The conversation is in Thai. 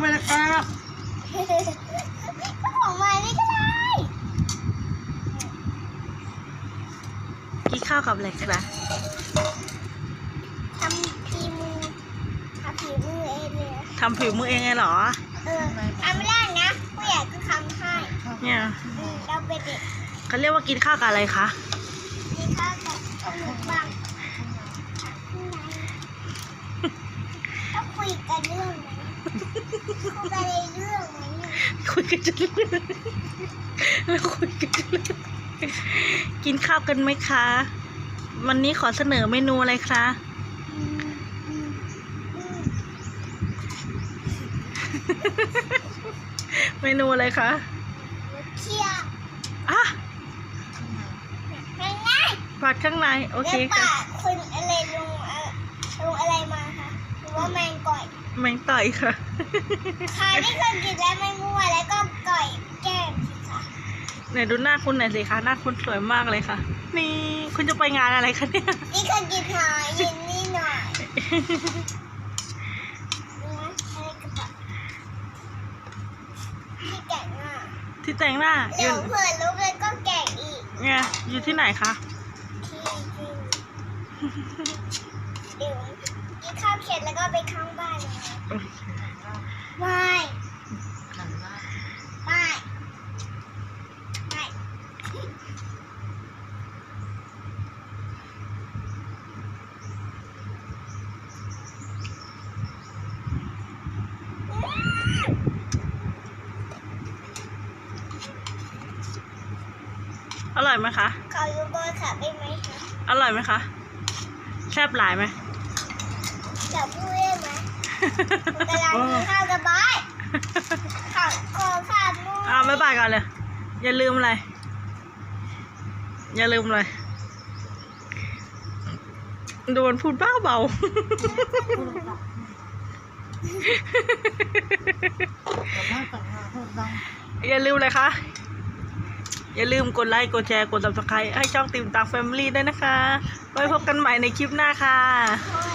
ไปเลยครับของใหม่นี่ก็ได้กินข้าวกับอะไรคะทำพีมือทำผิวมือเองเลยอะทำผิมือเองไงหรอ เออทำไม่ได้นะผู้ใหญ่ก็ทำให้เนี่ยเราเป็นเด็กเขาเรียกว่ากินข้าวกับอะไรคะกินข้าวกับขนมปัง คุยกันในเรื่องไหมเนี่ยคุยกันจะเรื่องแล้วคุยกันจะเรื่องกินข้าวกันไหมคะ วันนี้ขอเสนอเมนูอะไรคะอืมอืมอืมเมนูอะไรคะเชียร์อะเป็นไงผัดข้างใน โอเคแล้วค่ะป่าคุณอะไรลงเอ่อลงอะไรมาคะหรือว่าแมงก่อย แมงต่อยค่ะใครที่เคยกินแล้วไม่มั่วแล้วก็ก่อยแก้มสิคะไหนดูหน้าคุณหน่อยสิคะหน้าคุณสวยมากเลยค่ะ นี่คุณจะไปงานอะไรคะเนี่ย นี่เคยกินหอยยินนี่หน่อยนะอะไรกระเป๋าที่แก่งอะที่แต่งหน้าอเดี๋ยยู่วเผื่อรู้เลยก็แก่งอีกเนี่ยอยู่ที่ไหนคะที่จริงเดี๋ยวกินข้าวเสร็จแล้วก็ไปข้างบ้านเลยนะ ไม่ไม่ไม่อร่อยไหมคะ ขอยูโบค่ะได้ไหมคะ อร่อยไหมคะ แซ่บหลายไหม จะพูดได้ไหม กำลังกินข้าวกับบ้ายขอขอขาดมืออ่าบ๊ายบายก่อนเลย อย่าลืมอะไร อย่าลืมอะไรโดนพูดบ้าเบา อย่าลืมเลยคะอย่าลืมกดไลค์ กดแชร์ กด subscribe ให้ช่องติมตามแฟมิลี่ด้วยนะคะ ไว้พบกันใหม่ในคลิปหน้าค่ะโอ้ย